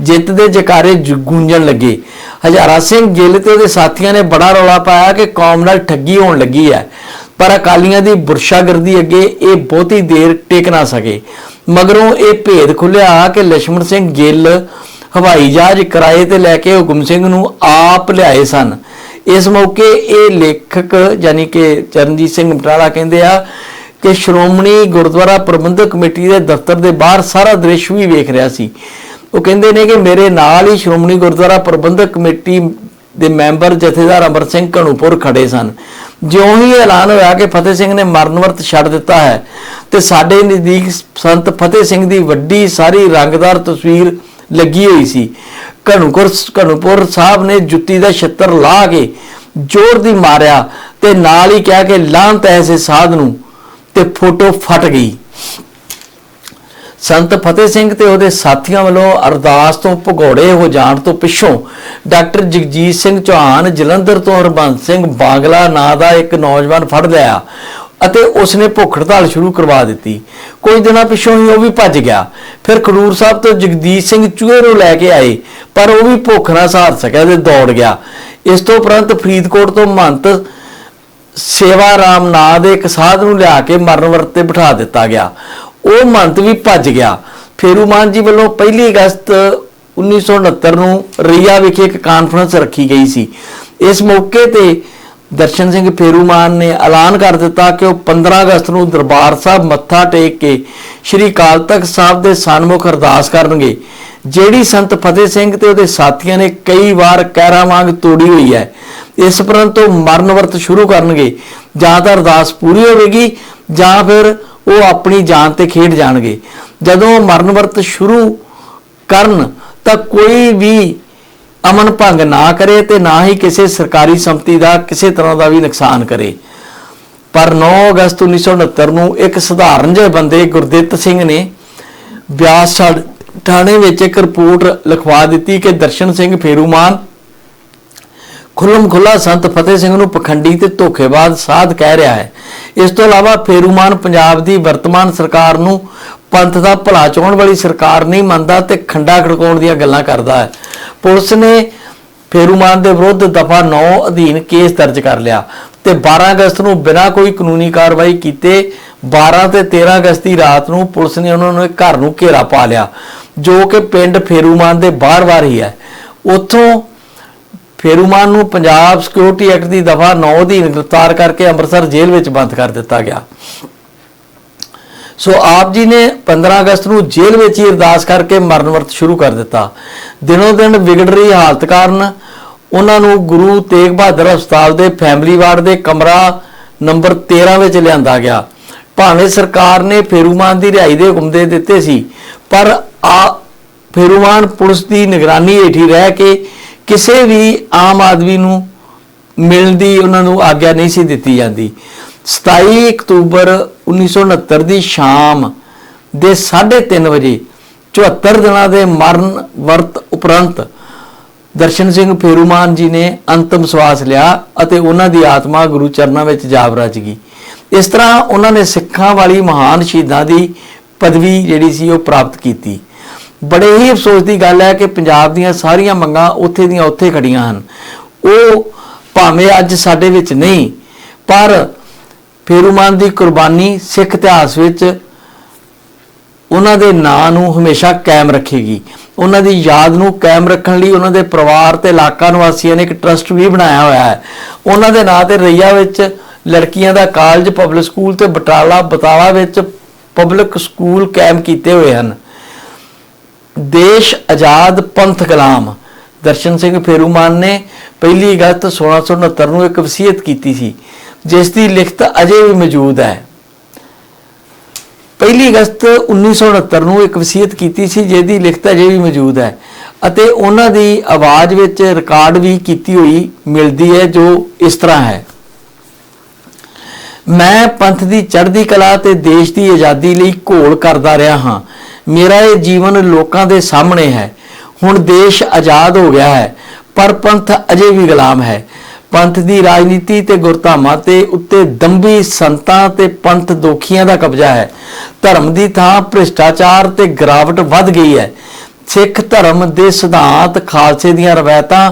ਜਿੱਤ ਦੇ ਜਕਾਰੇ ਗੂੰਜਣ ਲੱਗੇ। ਹਜ਼ਾਰਾ ਸਿੰਘ ਗਿੱਲ ਤੇ ਉਹਦੇ ਸਾਥੀਆਂ ਨੇ ਬੜਾ ਰੌਲਾ ਪਾਇਆ ਕਿ ਕੌਮ ਨਾਲ ਠੱਗੀ ਹੋਣ ਲੱਗੀ ਹੈ। ਪਰ ਅਕਾਲੀਆਂ ਦੀ ਬੁਰਸ਼ਾਗਰਦੀ ਅੱਗੇ ਇਹ ਬਹੁਤੀ ਦੇਰ ਟਿਕ ਨਾ ਸਕੇ। ਮਗਰੋਂ ਇਹ ਭੇਦ ਖੁੱਲਿਆ ਕਿ ਲక్ష్మణ ਸਿੰਘ ਗਿੱਲ ਹਵਾਈ ਜਹਾਜ਼ ਕਿਰਾਏ ਤੇ ਲੈ ਕੇ ਹੁਕਮ ਸਿੰਘ ਨੂੰ ਆਪ ਲਿਆਏ ਸਨ। ਇਸ ਮੌਕੇ ਇਹ ਲੇਖਕ ਯਾਨੀ ਕਿ ਚਰਨਜੀਤ ਸਿੰਘ ਮਟਾਲਾ ਕਹਿੰਦੇ ਆ ਕਿ ਸ਼੍ਰੋਮਣੀ ਗੁਰਦੁਆਰਾ ਪ੍ਰਬੰਧਕ ਕਮੇਟੀ ਦੇ ਦਫ਼ਤਰ ਦੇ ਬਾਹਰ ਸਾਰਾ ਦ੍ਰਿਸ਼ ਵੀ ਵੇਖ ਰਿਹਾ ਸੀ। ਉਹ ਕਹਿੰਦੇ ਨੇ ਕਿ ਮੇਰੇ ਨਾਲ ਹੀ ਸ਼੍ਰੋਮਣੀ ਗੁਰਦੁਆਰਾ ਪ੍ਰਬੰਧਕ ਕਮੇਟੀ ਦੇ ਮੈਂਬਰ ਜਥੇਦਾਰ ਅਮਰ ਸਿੰਘ ਘਣੂਪੁਰ ਖੜੇ ਸਨ। ਜਿਉਂ ਹੀ ਐਲਾਨ ਹੋਇਆ ਕਿ ਫਤਿਹ ਸਿੰਘ ਨੇ ਮਰਨ ਵਰਤ ਛੱਡ ਦਿੱਤਾ ਹੈ ਤੇ ਸਾਡੇ ਨਜ਼ਦੀਕ ਸੰਤ ਫਤਿਹ ਸਿੰਘ ਦੀ ਵੱਡੀ ਸਾਰੀ ਰੰਗਦਾਰ ਤਸਵੀਰ ਲੱਗੀ ਹੋਈ ਸੀ। ਘਣੂਪੁਰ ਘਣੂਪੁਰ ਸਾਹਿਬ ਨੇ ਜੁੱਤੀ ਦਾ ਛੱਤਰ ਲਾ ਕੇ ਜ਼ੋਰ ਦੀ ਮਾਰਿਆ ਤੇ ਨਾਲ ਹੀ ਕਿਹਾ ਕਿ ਲਾਂਤ ਐਸੇ ਸਾਧ ਨੂੰ ਤੇ ਫੋਟੋ ਫਟ ਗਈ। ਸੰਤ ਫਤਿਹ ਸਿੰਘ ਤੇ ਉਹਦੇ ਸਾਥੀਆਂ ਵੱਲੋਂ ਅਰਦਾਸ ਤੋਂ ਭਗੌੜੇ ਹੋ ਜਾਣ ਤੋਂ ਪਿੱਛੋਂ ਡਾਕਟਰ ਜਗਜੀਤ ਸਿੰਘ ਚੌਹਾਨ, ਜਲੰਧਰ ਤੋਂ ਹਰਬੰਸ ਸਿੰਘ ਬਾਂਗਲਾ ਨਾਂ ਦਾ ਇੱਕ ਨੌਜਵਾਨ ਫੜ ਲਿਆ। ਅਤੇ ਉਸਨੇ ਭੁੱਖ ਹੜਤਾਲ ਸ਼ੁਰੂ ਕਰਵਾ ਦਿੱਤੀ। ਕੁਝ ਦਿਨਾਂ ਪਿੱਛੋਂ ਹੀ ਉਹ ਵੀ ਭੱਜ ਗਿਆ। ਫਿਰ ਖਡੂਰ ਸਾਹਿਬ ਤੋਂ ਜਗਦੀਸ਼ ਸਿੰਘ ਚੂਹੇ ਨੂੰ ਲੈ ਕੇ ਆਏ, ਪਰ ਉਹ ਵੀ ਭੁੱਖ ਨਾ ਸਹਾਰ ਸਕਿਆ ਤੇ ਦੌੜ ਗਿਆ। ਇਸ ਤੋਂ ਉਪਰੰਤ ਫਰੀਦਕੋਟ ਤੋਂ ਮਹੰਤ ਸੇਵਾ ਰਾਮ ਨਾਂ ਦੇ ਇੱਕ ਸਾਧ ਨੂੰ ਲਿਆ ਕੇ ਮਰਨ ਵਰਤ ਤੇ ਬਿਠਾ ਦਿੱਤਾ ਗਿਆ। ਉਹ ਮੰਤ ਵੀ ਭੱਜ ਗਿਆ। ਫੇਰੂਮਾਨ ਜੀ ਵੱਲੋਂ 1 ਅਗਸਤ 1969 ਨੂੰ ਰਈਆ ਵਿਖੇ ਇੱਕ ਕਾਨਫਰੰਸ ਰੱਖੀ ਗਈ ਸੀ। ਇਸ ਮੌਕੇ ਤੇ ਦਰਸ਼ਨ ਸਿੰਘ ਫੇਰੂਮਾਨ ਨੇ ਐਲਾਨ ਕਰ ਦਿੱਤਾ ਕਿ ਉਹ 15 ਅਗਸਤ ਨੂੰ ਦਰਬਾਰ ਸਾਹਿਬ ਮੱਥਾ ਟੇਕ ਕੇ ਸ੍ਰੀ ਅਕਾਲ ਤਖਤ ਸਾਹਿਬ ਦੇ ਸਨਮੁਖ ਅਰਦਾਸ ਕਰਨਗੇ। ਜਿਹੜੀ ਸੰਤ ਫਤਿਹ ਸਿੰਘ ਤੇ ਉਹਦੇ ਸਾਥੀਆਂ ਨੇ ਕਈ ਵਾਰ ਕਹਿਰਾ ਵਾਂਗ ਤੋੜੀ ਹੋਈ ਹੈ। ਇਸ ਪ੍ਰੰਤ ਉਹ ਮਰਨ ਵਰਤ ਸ਼ੁਰੂ ਕਰਨਗੇ। ਜਾਂ ਤਾਂ ਅਰਦਾਸ ਪੂਰੀ ਹੋਵੇਗੀ, ਜਾਂ ਫਿਰ ਉਹ ਆਪਣੀ ਜਾਨ ਤੇ ਖੇਡ ਜਾਣਗੇ। ਜਦੋਂ ਉਹ ਮਰਨ ਵਰਤ ਸ਼ੁਰੂ ਕਰਨ, ਤਾਂ ਕੋਈ ਵੀ ਅਮਨ ਭੰਗ ਨਾ ਕਰੇ ਤੇ ਨਾ ਹੀ ਕਿਸੇ ਸਰਕਾਰੀ ਸੰਪਤੀ ਦਾ ਕਿਸੇ ਤਰ੍ਹਾਂ ਦਾ ਵੀ ਨੁਕਸਾਨ ਕਰੇ। ਪਰ 9 ਅਗਸਤ 1969 ਨੂੰ ਇੱਕ ਸਧਾਰਨ ਜਿਹੇ ਬੰਦੇ ਗੁਰਦਿੱਤ ਸਿੰਘ ਨੇ ਬਿਆਸ ਥਾਣੇ ਵਿੱਚ ਇੱਕ ਰਿਪੋਰਟ ਲਿਖਵਾ ਦਿੱਤੀ ਕਿ ਦਰਸ਼ਨ ਸਿੰਘ ਫੇਰੂਮਾਨ, ਖੁੱਲਮ ਖੁੱਲਾ ਸੰਤ ਫਤਿਹ ਸਿੰਘ ਨੂੰ ਪਖੰਡੀ ਤੇ ਧੋਖੇਬਾਜ਼ ਸਾਧ ਕਹਿ ਰਿਹਾ ਹੈ। ਇਸ ਤੋਂ ਇਲਾਵਾ ਫੇਰੂਮਾਨ ਪੰਜਾਬ ਦੀ ਵਰਤਮਾਨ ਸਰਕਾਰ ਨੂੰ ਪੰਥ ਦਾ ਭਲਾ ਚਾਹਣ ਵਾਲੀ ਸਰਕਾਰ ਨਹੀਂ ਮੰਨਦਾ ਤੇ ਖੰਡਾ ਖੜਕਾਉਣ ਦੀਆਂ ਗੱਲਾਂ ਕਰਦਾ ਹੈ। ਪੁਲਿਸ ਨੇ ਫੇਰੂਮਾਨ ਦੇ ਵਿਰੁੱਧ ਦਫਾ 9 ਅਧੀਨ ਕੇਸ ਦਰਜ ਕਰ ਲਿਆ ਤੇ 12 ਅਗਸਤ ਨੂੰ ਬਿਨਾਂ ਕੋਈ ਕਾਨੂੰਨੀ ਕਾਰਵਾਈ ਕੀਤੇ 12 ਤੇ 13 ਅਗਸਤ ਦੀ ਰਾਤ ਨੂੰ ਪੁਲਿਸ ਨੇ ਉਹਨਾਂ ਨੂੰ ਘਰ ਨੂੰ ਘੇਰਾ ਪਾ ਲਿਆ, ਜੋ ਕਿ ਪਿੰਡ ਫੇਰੂਮਾਨ ਦੇ ਬਾਹਰ-ਬਾਹਰ ਹੀ ਹੈ। ਉੱਥੋਂ ਫੇਰੂਮਾਨ ਨੂੰ ਪੰਜਾਬ ਸਿਕਿਉਰਿਟੀ ਐਕਟ ਦੀ ਦਫਾ 9 ਅਧੀਨ ਗ੍ਰਿਫਤਾਰ ਕਰਕੇ ਅੰਮ੍ਰਿਤਸਰ ਜੇਲ੍ਹ ਵਿੱਚ ਬੰਦ ਕਰ ਦਿੱਤਾ ਗਿਆ। ਸੋ ਆਪ ਜੀ ਨੇ 15 ਅਗਸਤ ਨੂੰ ਜੇਲ੍ਹ ਵਿੱਚ ਹੀ ਅਰਦਾਸ ਕਰਕੇ ਮਰਨ ਵਰਤ ਸ਼ੁਰੂ ਕਰ ਦਿੱਤਾ। ਦਿਨੋ ਦਿਨ ਵਿਗੜ ਰਹੀ ਹਾਲਤ ਕਾਰਨ ਉਹਨਾਂ ਨੂੰ ਗੁਰੂ ਤੇਗ ਬਹਾਦਰ ਹਸਪਤਾਲ ਦੇ ਫੈਮਿਲੀ ਵਾਰਡ ਦੇ ਕਮਰਾ ਨੰਬਰ 13 ਵਿੱਚ ਲਿਆਂਦਾ ਗਿਆ। ਭਾਵੇਂ ਸਰਕਾਰ ਨੇ ਫੇਰੂਮਾਨ ਦੀ ਰਿਹਾਈ ਦੇ ਹੁਕਮ ਦੇ ਦਿੱਤੇ ਸੀ, ਪਰ ਆ ਫੇਰੂਮਾਨ ਪੁਲਿਸ ਦੀ ਨਿਗਰਾਨੀ ਹੇਠ ਹੀ ਰਹਿ ਕੇ ਕਿਸੇ ਵੀ ਆਮ ਆਦਮੀ ਨੂੰ ਮਿਲਣ ਦੀ ਉਹਨਾਂ ਨੂੰ ਆਗਿਆ ਨਹੀਂ ਸੀ ਦਿੱਤੀ ਜਾਂਦੀ। 27 ਅਕਤੂਬਰ 1969 ਦੀ ਸ਼ਾਮ ਦੇ 3:30 ਵਜੇ 74 ਦਿਨਾਂ ਦੇ ਮਰਨ ਵਰਤ ਉਪਰੰਤ ਦਰਸ਼ਨ ਸਿੰਘ ਫੇਰੂਮਾਨ ਜੀ ਨੇ ਅੰਤਮ ਸਵਾਸ ਲਿਆ ਅਤੇ ਉਹਨਾਂ ਦੀ ਆਤਮਾ ਗੁਰੂ ਚਰਨਾਂ ਵਿੱਚ ਜਾਬ ਰਚ ਗਈ। ਇਸ ਤਰ੍ਹਾਂ ਉਹਨਾਂ ਨੇ ਸਿੱਖਾਂ ਵਾਲੀ ਮਹਾਨ ਸ਼ਹੀਦਾਂ ਦੀ ਪਦਵੀ ਜਿਹੜੀ ਸੀ ਉਹ ਪ੍ਰਾਪਤ ਕੀਤੀ। ਬੜੇ ਹੀ ਅਫਸੋਸ ਦੀ ਗੱਲ ਹੈ ਕਿ ਪੰਜਾਬ ਦੀਆਂ ਸਾਰੀਆਂ ਮੰਗਾਂ ਉੱਥੇ ਦੀਆਂ ਉੱਥੇ ਖੜੀਆਂ ਹਨ। ਉਹ ਭਾਵੇਂ ਅੱਜ ਸਾਡੇ ਵਿੱਚ ਨਹੀਂ, ਪਰ ਫੇਰੂਮਾਨ ਦੀ ਕੁਰਬਾਨੀ ਸਿੱਖ ਇਤਿਹਾਸ ਵਿੱਚ ਉਹਨਾਂ ਦੇ ਨਾਂ ਨੂੰ ਹਮੇਸ਼ਾ ਕਾਇਮ ਰੱਖੇਗੀ। ਉਹਨਾਂ ਦੀ ਯਾਦ ਨੂੰ ਕਾਇਮ ਰੱਖਣ ਲਈ ਉਹਨਾਂ ਦੇ ਪਰਿਵਾਰ ਤੇ ਇਲਾਕਾ ਨਿਵਾਸੀਆਂ ਨੇ ਇੱਕ ਟਰਸਟ ਵੀ ਬਣਾਇਆ ਹੋਇਆ ਹੈ। ਉਹਨਾਂ ਦੇ ਨਾਂ ਤੇ ਰਈਆ ਵਿੱਚ ਲੜਕੀਆਂ ਦਾ ਕਾਲਜ, ਪਬਲਿਕ ਸਕੂਲ ਤੇ ਬਟਾਲਾ ਬਤਾਲਾ ਵਿੱਚ ਪਬਲਿਕ ਸਕੂਲ ਕਾਇਮ ਕੀਤੇ ਹੋਏ ਹਨ। ਦੇਸ਼ ਆਜ਼ਾਦ ਪੰਥ ਕਲਾਮ। ਦਰਸ਼ਨ ਸਿੰਘ ਫੇਰੂਮਾਨ ਨੇ ਪਹਿਲੀ ਅਗਸਤ 1669 ਨੂੰ ਇੱਕ ਵਸੀਅਤ ਕੀਤੀ ਸੀ, ਜਿਸ ਦੀ ਲਿਖਤ ਅਜੇ ਵੀ ਮੌਜੂਦ ਹੈ। ਪਹਿਲੀ ਅਗਸਤ 1969 ਨੂੰ ਇੱਕ ਵਸੀਅਤ ਕੀਤੀ ਸੀ, ਜਿਹਦੀ ਲਿਖਤ ਅਜੇ ਵੀ ਮੌਜੂਦ ਹੈ। ਅਤੇ ਉਹਨਾਂ ਦੀ ਆਵਾਜ਼ ਵਿੱਚ ਰਿਕਾਰਡ ਵੀ ਕੀਤੀ ਹੋਈ ਮਿਲਦੀ ਹੈ, ਜੋ ਇਸ ਤਰ੍ਹਾਂ ਹੈ। ਮੈਂ ਪੰਥ ਦੀ ਚੜ੍ਹਦੀ ਕਲਾ ਤੇ ਦੇਸ਼ ਦੀ ਆਜ਼ਾਦੀ ਲਈ ਘੋਲ ਕਰਦਾ ਰਿਹਾ ਹਾਂ। ਮੇਰਾ ਇਹ ਜੀਵਨ ਲੋਕਾਂ ਦੇ ਸਾਹਮਣੇ ਹੈ। ਹੁਣ ਦੇਸ਼ ਆਜ਼ਾਦ ਹੋ ਗਿਆ ਹੈ, ਪਰ ਪੰਥ ਅਜੇ ਵੀ ਗੁਲਾਮ ਹੈ। ਪੰਥ ਦੀ ਰਾਜਨੀਤੀ ਤੇ ਗੁਰਧਾਮਾਂ ਤੇ ਉੱਤੇ ਦੰਭੀ ਸੰਤਾਂ ਤੇ ਪੰਥ ਦੋਖੀਆਂ ਦਾ ਕਬਜ਼ਾ ਹੈ। ਧਰਮ ਦੀ ਥਾਂ ਭ੍ਰਿਸ਼ਟਾਚਾਰ ਤੇ ਗਰਾਵਟ ਵੱਧ ਗਈ ਹੈ। ਸਿੱਖ ਧਰਮ ਦੇ ਸਿਧਾਂਤ ਖਾਲਸੇ ਦੀਆਂ ਰਵਾਇਤਾਂ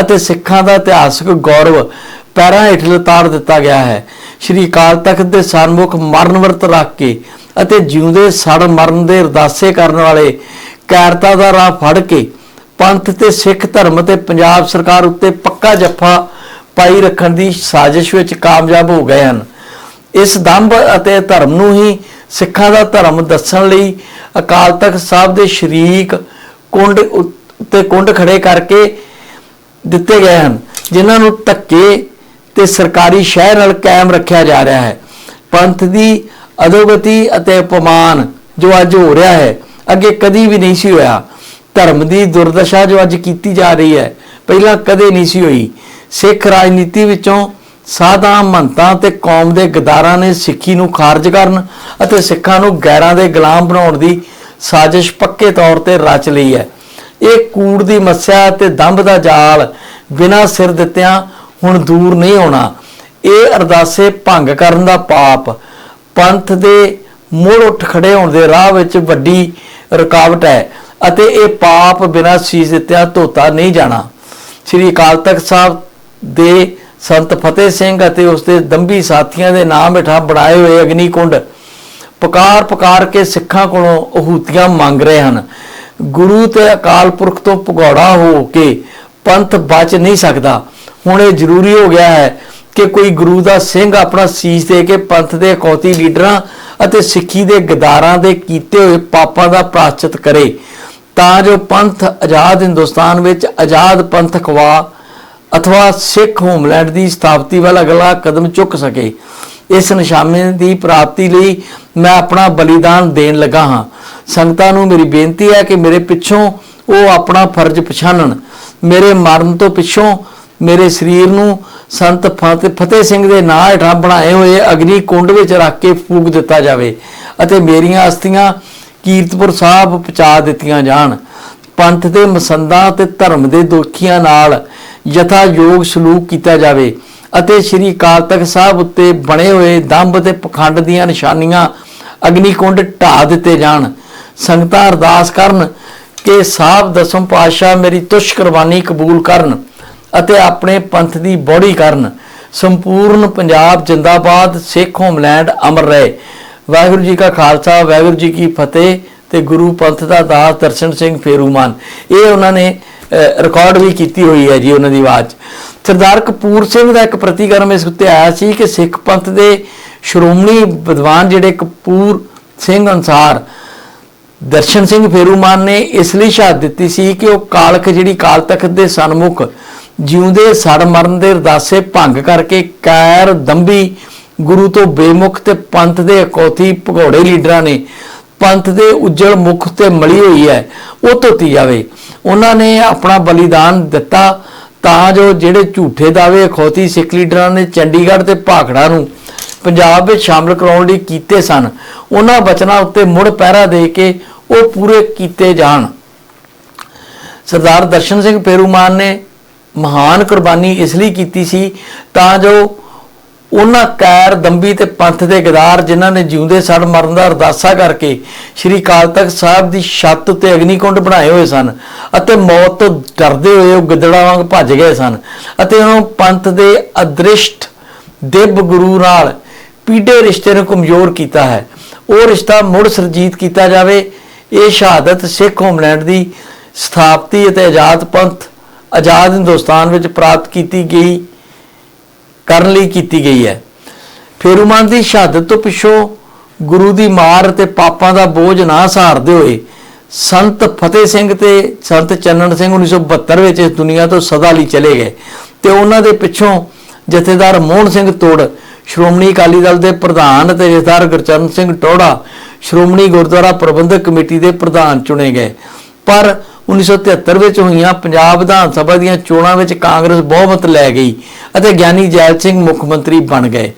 ਅਤੇ ਸਿੱਖਾਂ ਦਾ ਇਤਿਹਾਸਕ ਗੌਰਵ ਪੈਰਾਂ ਹੇਠ ਲਤਾੜ ਦਿੱਤਾ ਗਿਆ ਹੈ। ਸ਼੍ਰੀ ਅਕਾਲ ਤਖਤ ਦੇ ਸਨਮੁਖ ਮਰਨ ਵਰਤ ਰੱਖ ਕੇ ਅਤੇ ਜਿਉਂਦੇ ਸੜ ਮਰਨ ਦੇ ਅਰਦਾਸੇ ਕਰਨ ਵਾਲੇ ਕੈਰਤਾ ਦਾ ਰਾਹ ਫੜ ਕੇ ਪੰਥ ਤੇ ਸਿੱਖ ਧਰਮ ਤੇ ਪੰਜਾਬ ਸਰਕਾਰ ਉੱਤੇ ਪੱਕਾ ਜੱਫਾ ਪਾਈ ਰੱਖਣ ਦੀ ਸਾਜ਼ਿਸ਼ ਵਿੱਚ ਕਾਮਯਾਬ ਹੋ ਗਏ ਹਨ। ਇਸ ਦੰਭ ਅਤੇ ਧਰਮ ਨੂੰ ਹੀ ਸਿੱਖਾਂ ਦਾ ਧਰਮ ਦੱਸਣ ਲਈ ਅਕਾਲ ਤਖਤ ਸਾਹਿਬ ਦੇ ਸ਼ਰੀਕ ਕੁੰਡ ਉੱਤੇ ਕੁੰਡ ਖੜੇ ਕਰਕੇ ਦਿੱਤੇ ਗਏ ਹਨ, ਜਿਨ੍ਹਾਂ ਨੂੰ ਧੱਕੇ ਤੇ ਸਰਕਾਰੀ ਸ਼ਹਿਰ ਨਾਲ ਕਾਇਮ ਰੱਖਿਆ ਜਾ ਰਿਹਾ ਹੈ। ਪੰਥ ਦੀ ਅਧੋਗਤੀ ਅਤੇ ਅਪਮਾਨ ਜੋ ਅੱਜ ਹੋ ਰਿਹਾ ਹੈ, ਅੱਗੇ ਕਦੀ ਵੀ ਨਹੀਂ ਸੀ ਹੋਇਆ। ਧਰਮ ਦੀ ਦੁਰਦਸ਼ਾ ਜੋ ਅੱਜ ਕੀਤੀ ਜਾ ਰਹੀ ਹੈ, ਪਹਿਲਾਂ ਕਦੇ ਨਹੀਂ ਸੀ ਹੋਈ। ਸਿੱਖ ਰਾਜਨੀਤੀ ਵਿੱਚੋਂ ਸਾਧਾਂ ਮੰਤਾਂ ਤੇ ਕੌਮ ਦੇ ਗਦਾਰਾਂ ਨੇ ਸਿੱਖੀ ਨੂੰ ਖਾਰਜ ਕਰਨ ਅਤੇ ਸਿੱਖਾਂ ਨੂੰ ਗੈਰਾਂ ਦੇ ਗੁਲਾਮ ਬਣਾਉਣ ਦੀ ਸਾਜ਼ਿਸ਼ ਪੱਕੇ ਤੌਰ ਤੇ ਰਚ ਲਈ ਹੈ। ਇਹ ਕੂੜ ਦੀ ਮੱਸਿਆ ਤੇ ਦੰਭ ਦਾ ਜਾਲ ਬਿਨਾਂ ਸਿਰ ਦਿੱਤਿਆਂ ਹੁਣ ਦੂਰ ਨਹੀਂ ਹੋਣਾ। ਇਹ ਅਰਦਾਸੇ ਭੰਗ ਕਰਨ ਦਾ ਪਾਪ, ਪੰਥ ਦੇ ਮੁੜ ਉੱਠ ਖੜੇ ਹੋਣ ਦੇ ਰਾਹ ਵਿੱਚ ਵੱਡੀ ਰੁਕਾਵਟ ਹੈ ਅਤੇ ਇਹ ਪਾਪ ਬਿਨਾਂ ਸੀਸ ਦਿੱਤਿਆਂ ਧੋਤਾ ਨਹੀਂ ਜਾਣਾ। ਸ੍ਰੀ ਅਕਾਲ ਤਖਤ ਸਾਹਿਬ ਦੇ ਸੰਤ ਫਤਿਹ ਸਿੰਘ ਅਤੇ ਉਸ ਦੇ ਦੰਭੀ ਸਾਥੀਆਂ ਦੇ ਨਾਮ ਹੇਠਾਂ ਬਣਾਏ ਹੋਏ ਅਗਨੀ ਕੁੰਡ ਪਕਾਰ ਪੁਕਾਰ ਕੇ ਸਿੱਖਾਂ ਕੋਲੋਂ ਅਹੂਤੀਆਂ ਮੰਗ ਰਹੇ ਹਨ। ਗੁਰੂ ਤੇ ਅਕਾਲ ਪੁਰਖ ਤੋਂ ਭਗੌੜਾ ਹੋ ਕੇ ਪੰਥ ਬਚ ਨਹੀਂ ਸਕਦਾ। ਹੁਣ ਇਹ ਜ਼ਰੂਰੀ ਹੋ ਗਿਆ ਹੈ ਕਿ ਕੋਈ ਗੁਰੂ ਦਾ ਸਿੰਘ ਆਪਣਾ ਸੀਸ ਦੇ ਕੇ ਪੰਥ ਦੇ ਅਕੌਤੀ ਲੀਡਰਾਂ ਅਤੇ ਸਿੱਖੀ ਦੇ ਗਦਾਰਾਂ ਦੇ ਕੀਤੇ ਹੋਏ ਪਾਪਾਂ ਦਾ ਪ੍ਰਾਸ਼ਚਿਤ ਕਰੇ। ਤਾਂ ਜੋ ਪੰਥ ਆਜ਼ਾਦ ਹਿੰਦੁਸਤਾਨ ਵਿੱਚ ਆਜ਼ਾਦ ਪੰਥ ਖਵਾ ਅਥਵਾ ਸਿੱਖ ਹੋਮਲੈਂਡ ਦੀ ਸਥਾਪਤੀ ਵੱਲ ਅਗਲਾ ਕਦਮ ਚੁੱਕ ਸਕੇ। ਇਸ ਨਿਸ਼ਾਨੇ ਦੀ ਪ੍ਰਾਪਤੀ ਲਈ ਮੈਂ ਆਪਣਾ ਬਲੀਦਾਨ ਦੇਣ ਲੱਗਾ ਹਾਂ। ਸੰਗਤਾਂ ਨੂੰ ਮੇਰੀ ਬੇਨਤੀ ਹੈ ਕਿ ਮੇਰੇ ਪਿੱਛੋਂ ਉਹ ਆਪਣਾ ਫਰਜ਼ ਪਛਾਣਨ ਮੇਰੇ ਮਰਨ ਤੋਂ ਪਿੱਛੋਂ ਮੇਰੇ ਸਰੀਰ ਨੂੰ ਸੰਤ ਫਤਿਹ ਫਤਿਹ ਸਿੰਘ ਦੇ ਨਾਂ ਹੇਠਾਂ ਬਣਾਏ ਹੋਏ ਅਗਨੀ ਕੁੰਡ ਵਿੱਚ ਰੱਖ ਕੇ ਫੂਕ ਦਿੱਤਾ ਜਾਵੇ ਅਤੇ ਮੇਰੀਆਂ ਅਸਥੀਆਂ ਕੀਰਤਪੁਰ ਸਾਹਿਬ ਪਹੁੰਚਾ ਦਿੱਤੀਆਂ ਜਾਣ। ਪੰਥ ਦੇ ਮਸੰਦਾਂ ਤੇ ਧਰਮ ਦੇ ਦੋਖੀਆਂ ਨਾਲ ਯਥਾ ਯੋਗ ਸਲੂਕ ਕੀਤਾ ਜਾਵੇ ਅਤੇ ਸ੍ਰੀ ਅਕਾਲ ਤਖਤ ਸਾਹਿਬ ਉੱਤੇ ਬਣੇ ਹੋਏ ਦੰਭ ਤੇ ਪਖੰਡ ਦੀਆਂ ਨਿਸ਼ਾਨੀਆਂ ਅਗਨੀਕੁੰਡ ਢਾ ਦਿੱਤੇ ਜਾਣ। ਸੰਗਤਾਂ ਅਰਦਾਸ ਕਰਨ ਕਿ ਸਾਹਿਬ ਦਸਮ ਪਾਤਸ਼ਾਹ ਮੇਰੀ ਤੁਸ਼ ਕੁਰਬਾਨੀ ਕਬੂਲ ਕਰਨ ਅਤੇ ਆਪਣੇ ਪੰਥ ਦੀ ਬੋੜੀ ਕਰਨ। ਸੰਪੂਰਨ ਪੰਜਾਬ ਜਿੰਦਾਬਾਦ, ਸਿੱਖ ਹੋਮਲੈਂਡ ਅਮਰ ਰਹੇ। ਵਾਹਿਗੁਰੂ ਜੀ ਕਾ ਖਾਲਸਾ, ਵਾਹਿਗੁਰੂ ਜੀ ਕੀ ਫਤਿਹ ਤੇ ਗੁਰੂ ਪੰਥ ਦਾ ਦਾਸ ਦਰਸ਼ਨ ਸਿੰਘ ਫੇਰੂਮਾਨ। ਇਹ ਉਹਨਾਂ ਨੇ ਰਿਕਾਰਡ ਵੀ ਕੀਤੀ ਹੋਈ ਹੈ ਜੀ ਉਹਨਾਂ ਦੀ ਆਵਾਜ਼ ਸਰਦਾਰ ਕਪੂਰ ਸਿੰਘ ਦਾ ਇੱਕ ਪ੍ਰਤੀਕਰਮ ਇਸ ਉੱਤੇ ਆਇਆ ਸੀ ਕਿ ਸਿੱਖ ਪੰਥ ਦੇ ਸ਼੍ਰੋਮਣੀ ਵਿਦਵਾਨ ਜਿਹੜੇ ਕਪੂਰ ਸਿੰਘ ਅਨਸਾਰ, ਦਰਸ਼ਨ ਸਿੰਘ ਫੇਰੂਮਾਨ ਨੇ ਇਸ ਲਈ ਸ਼ਹਾਦਤ ਦਿੱਤੀ ਸੀ ਕਿ ਉਹ ਕਾਲਖ ਜਿਹੜੀ ਕਾਲ ਤਖਤ ਦੇ ਸਨਮੁਖ ਜਿਉਂਦੇ ਸੜ ਮਰਨ ਦੇ ਅਰਦਾਸੇ ਭੰਗ ਕਰਕੇ ਕੈਰ ਦੰਬੀ ਗੁਰੂ ਤੋਂ ਬੇਮੁਖ ਤੇ ਪੰਥ ਦੇ ਅਕੌਤੀ ਭਗੌੜੇ ਲੀਡਰਾਂ ਨੇ ਪੰਥ ਦੇ ਉੱਜਲ ਮੁਖ ਤੇ ਮਲੀ ਹੋਈ ਹੈ, ਉਹ ਧੋਤੀ ਜਾਵੇ। ਉਹਨਾਂ ਨੇ ਆਪਣਾ ਬਲੀਦਾਨ ਦਿੱਤਾ ਤਾਂ ਜੋ ਜਿਹੜੇ ਝੂਠੇ ਦਾਅਵੇ ਅਖੌਤੀ ਸਿੱਖ ਲੀਡਰਾਂ ਨੇ ਚੰਡੀਗੜ੍ਹ ਤੇ ਭਾਖੜਾ ਨੂੰ ਪੰਜਾਬ ਵਿੱਚ ਸ਼ਾਮਲ ਕਰਾਉਣ ਲਈ ਕੀਤੇ ਸਨ, ਉਹਨਾਂ ਬਚਨਾਂ ਉੱਤੇ ਮੁੜ ਪਹਿਰਾ ਦੇ ਕੇ ਉਹ ਪੂਰੇ ਕੀਤੇ ਜਾਣ। ਸਰਦਾਰ ਦਰਸ਼ਨ ਸਿੰਘ ਪੇਰੂਮਾਨ ਨੇ ਮਹਾਨ ਕੁਰਬਾਨੀ ਇਸ ਲਈ ਕੀਤੀ ਸੀ ਤਾਂ ਜੋ ਉਹਨਾਂ ਕੈਰ ਦੰਬੀ ਤੇ ਪੰਥ ਦੇ ਗਦਾਰ ਜਿਨ੍ਹਾਂ ਨੇ ਜਿਉਂਦੇ ਸੜ ਮਰਨ ਦਾ ਅਰਦਾਸਾ ਕਰਕੇ ਸ਼੍ਰੀ ਅਕਾਲ ਤਖਤ ਸਾਹਿਬ ਦੀ ਛੱਤ ਉੱਤੇ ਅਗਨੀਕੁੰਡ ਬਣਾਏ ਹੋਏ ਸਨ ਅਤੇ ਮੌਤ ਤੋਂ ਡਰਦੇ ਹੋਏ ਉਹ ਗਿੱਦੜਾਂ ਵਾਂਗ ਭੱਜ ਗਏ ਸਨ ਅਤੇ ਉਹਨਾਂ ਪੰਥ ਦੇ ਅਦ੍ਰਿਸ਼ਟ ਦਿਵ ਗੁਰੂ ਨਾਲ ਪੀੜੇ ਰਿਸ਼ਤੇ ਨੂੰ ਕਮਜ਼ੋਰ ਕੀਤਾ ਹੈ। ਉਹ ਰਿਸ਼ਤਾ ਮੁੜ ਸਰਜੀਤ ਕੀਤਾ ਜਾਵੇ। ਇਹ ਸ਼ਹਾਦਤ ਸਿੱਖ ਹੋਮਲੈਂਡ ਦੀ ਸਥਾਪਤੀ ਅਤੇ ਆਜ਼ਾਦ ਪੰਥ, ਆਜ਼ਾਦ ਹਿੰਦੁਸਤਾਨ ਵਿੱਚ ਪ੍ਰਾਪਤ ਕੀਤੀ ਗਈ ਕਰਨ ਲਈ ਕੀਤੀ ਗਈ ਹੈ। ਫੇਰੂਮਾਨ ਦੀ ਸ਼ਹਾਦਤ ਤੋਂ ਪਿੱਛੋਂ ਗੁਰੂ ਦੀ ਮਾਰ ਅਤੇ ਪਾਪਾਂ ਦਾ ਬੋਝ ਨਾ ਸਹਾਰਦੇ ਹੋਏ ਸੰਤ ਫਤਿਹ ਸਿੰਘ ਤੇ ਸੰਤ ਚੰਨਣ ਸਿੰਘ 1972 ਵਿੱਚ ਇਸ ਦੁਨੀਆ ਤੋਂ ਸਦਾ ਲਈ ਚਲੇ ਗਏ ਤੇ ਉਹਨਾਂ ਦੇ ਪਿੱਛੋਂ ਜਥੇਦਾਰ ਮੋਹਨ ਸਿੰਘ ਤੋੜ, ਸ਼੍ਰੋਮਣੀ ਅਕਾਲੀ ਦਲ ਦੇ ਪ੍ਰਧਾਨ ਤੇ ਜਥੇਦਾਰ ਗੁਰਚਰਨ ਸਿੰਘ ਟੋੜਾ ਸ਼੍ਰੋਮਣੀ ਗੁਰਦੁਆਰਾ ਪ੍ਰਬੰਧਕ ਕਮੇਟੀ ਦੇ ਪ੍ਰਧਾਨ ਚੁਣੇ ਗਏ। ਪਰ 1973 ਵਿੱਚ ਹੋਈਆਂ ਪੰਜਾਬ ਵਿਧਾਨ ਸਭਾ ਦੀਆਂ ਚੋਣਾਂ ਵਿੱਚ ਕਾਂਗਰਸ ਬਹੁਮਤ ਲੈ ਗਈ ਅਤੇ ਗਿਆਨੀ ਜੈਲ ਸਿੰਘ ਮੁੱਖ ਮੰਤਰੀ ਬਣ ਗਏ।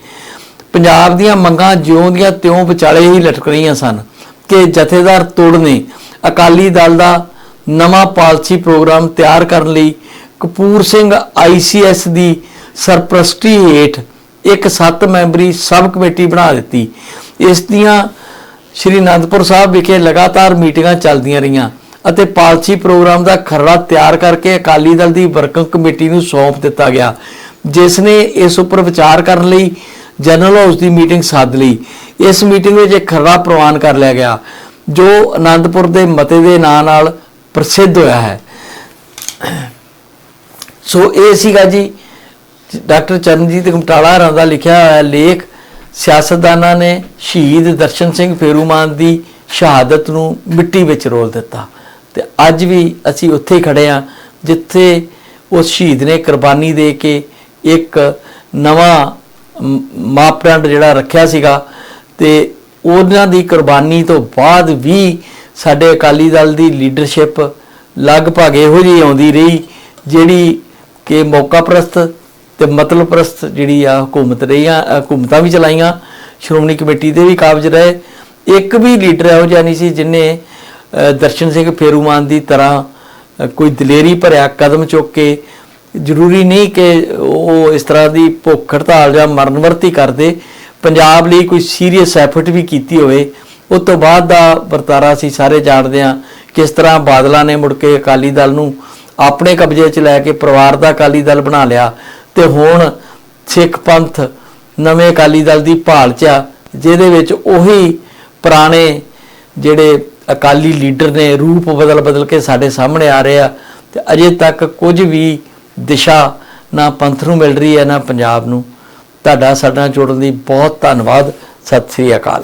ਪੰਜਾਬ ਦੀਆਂ ਮੰਗਾਂ ਜਿਉਂ ਦੀਆਂ ਤਿਉਂ ਵਿਚਾਲੇ ਹੀ ਲਟਕ ਰਹੀਆਂ ਸਨ ਕਿ ਜਥੇਦਾਰ ਤੋੜ ਨੇ। ਅਕਾਲੀ ਦਲ ਦਾ ਨਵਾਂ ਪਾਲਿਸੀ ਪ੍ਰੋਗਰਾਮ ਤਿਆਰ ਕਰਨ ਲਈ ਕਪੂਰ ਸਿੰਘ ਆਈਸੀਐਸ ਦੀ ਸਰਪ੍ਰਸਤੀ ਹੇਠ ਇੱਕ ਸੱਤ ਮੈਂਬਰੀ ਸਬ ਕਮੇਟੀ ਬਣਾ ਦਿੱਤੀ। ਇਸ ਦੀਆਂ ਸ਼੍ਰੀ ਅਨੰਦਪੁਰ ਸਾਹਿਬ ਵਿਖੇ ਲਗਾਤਾਰ ਮੀਟਿੰਗਾਂ ਚੱਲਦੀਆਂ ਰਹੀਆਂ। ਅਤੇ ਪਾਲਸੀ ਪ੍ਰੋਗਰਾਮ ਦਾ ਖਰੜਾ ਤਿਆਰ ਕਰਕੇ ਅਕਾਲੀ ਦਲ ਦੀ ਵਰਕਿੰਗ ਕਮੇਟੀ ਨੂੰ ਸੌਂਪ ਦਿੱਤਾ ਗਿਆ, ਜਿਸ ਨੇ ਇਸ ਉੱਪਰ ਵਿਚਾਰ ਕਰਨ ਲਈ ਜਨਰਲ ਹਾਊਸ ਦੀ ਮੀਟਿੰਗ ਸੱਦ ਲਈ। ਇਸ ਮੀਟਿੰਗ ਵਿੱਚ ਇੱਕ ਖਰੜਾ ਪ੍ਰਵਾਨ ਕਰ ਲਿਆ ਗਿਆ, ਜੋ ਆਨੰਦਪੁਰ ਦੇ ਮਤੇ ਦੇ ਨਾਂ ਨਾਲ ਪ੍ਰਸਿੱਧ ਹੋਇਆ ਹੈ। ਸੋ ਇਹ ਸੀਗਾ ਜੀ, ਡਾਕਟਰ ਚਰਨਜੀਤ ਕਮਟਾਲਾ ਹਰਾਂ ਦਾ ਲਿਖਿਆ ਹੋਇਆ ਲੇਖ। ਸਿਆਸਤਦਾਨਾਂ ਨੇ ਸ਼ਹੀਦ ਦਰਸ਼ਨ ਸਿੰਘ ਫੇਰੂਮਾਨ ਦੀ ਸ਼ਹਾਦਤ ਨੂੰ ਮਿੱਟੀ ਵਿੱਚ ਰੋਲ ਦਿੱਤਾ। ਤੇ ਅੱਜ ਵੀ ਅਸੀਂ ਉੱਥੇ ਹੀ ਖੜੇ ਆ ਜਿੱਥੇ ਉਸ ਸ਼ਹੀਦ ਨੇ ਕੁਰਬਾਨੀ ਦੇ ਕੇ ਇੱਕ ਨਵਾਂ ਮਾਪਦੰਡ ਜਿਹੜਾ ਰੱਖਿਆ ਸੀਗਾ ਤੇ ਉਹਨਾਂ ਦੀ ਕੁਰਬਾਨੀ ਤੋਂ ਬਾਅਦ ਵੀ ਸਾਡੇ ਅਕਾਲੀ ਦਲ ਦੀ ਲੀਡਰਸ਼ਿਪ ਲਗਭਗ ਇਹੋ ਜਿਹੀ ਆਉਂਦੀ ਰਹੀ, ਜਿਹੜੀ ਕਿ ਮੌਕਾ ਪ੍ਰਸਤ ਤੇ ਮਤਲਬ ਪ੍ਰਸਤ ਜਿਹੜੀ ਆ ਹਕੂਮਤ ਰਹੀਆਂ ਹਕੂਮਤਾਂ ਵੀ ਚਲਾਈਆਂ, ਸ਼੍ਰੋਮਣੀ ਕਮੇਟੀ ਦੇ ਵੀ ਕਾਬਜ ਰਹੇ। ਇੱਕ ਵੀ ਲੀਡਰ ਇਹੋ ਜਿਹਾ ਨਹੀਂ ਸੀ ਜਿਨੇ ਦਰਸ਼ਨ ਸਿੰਘ ਫੇਰੂਮਾਨ ਦੀ ਤਰ੍ਹਾਂ ਕੋਈ ਦਲੇਰੀ ਭਰਿਆ ਕਦਮ ਚੁੱਕ ਕੇ, ਜ਼ਰੂਰੀ ਨਹੀਂ ਕਿ ਉਹ ਇਸ ਤਰ੍ਹਾਂ ਦੀ ਭੁੱਖ ਹੜਤਾਲ ਜਾਂ ਮਰਨਵਰਤੀ ਕਰਦੇ, ਪੰਜਾਬ ਲਈ ਕੋਈ ਸੀਰੀਅਸ ਐਫਰਟ ਵੀ ਕੀਤੀ ਹੋਵੇ। ਉਸ ਤੋਂ ਬਾਅਦ ਦਾ ਵਰਤਾਰਾ ਅਸੀਂ ਸਾਰੇ ਜਾਣਦੇ ਹਾਂ ਕਿਸ ਤਰ੍ਹਾਂ ਬਾਦਲਾਂ ਨੇ ਮੁੜ ਕੇ ਅਕਾਲੀ ਦਲ ਨੂੰ ਆਪਣੇ ਕਬਜ਼ੇ 'ਚ ਲੈ ਕੇ ਪਰਿਵਾਰ ਦਾ ਅਕਾਲੀ ਦਲ ਬਣਾ ਲਿਆ ਤੇ ਹੁਣ ਸਿੱਖ ਪੰਥ ਨਵੇਂ ਅਕਾਲੀ ਦਲ ਦੀ ਭਾਲ 'ਚ ਆ, ਜਿਹਦੇ ਵਿੱਚ ਉਹੀ ਪੁਰਾਣੇ ਜਿਹੜੇ ਅਕਾਲੀ ਲੀਡਰ ਨੇ ਰੂਪ ਬਦਲ ਬਦਲ ਕੇ ਸਾਡੇ ਸਾਹਮਣੇ ਆ ਰਹੇ ਆ ਤੇ ਅਜੇ ਤੱਕ ਕੁਝ ਵੀ ਦਿਸ਼ਾ ਨਾ ਪੰਥ ਨੂੰ ਮਿਲ ਰਹੀ ਹੈ, ਨਾ ਪੰਜਾਬ ਨੂੰ। ਤੁਹਾਡਾ ਸਾਡਾ ਨਾਲ ਜੁੜਨ ਲਈ ਬਹੁਤ ਧੰਨਵਾਦ। ਸਤਿ ਸ੍ਰੀ ਅਕਾਲ।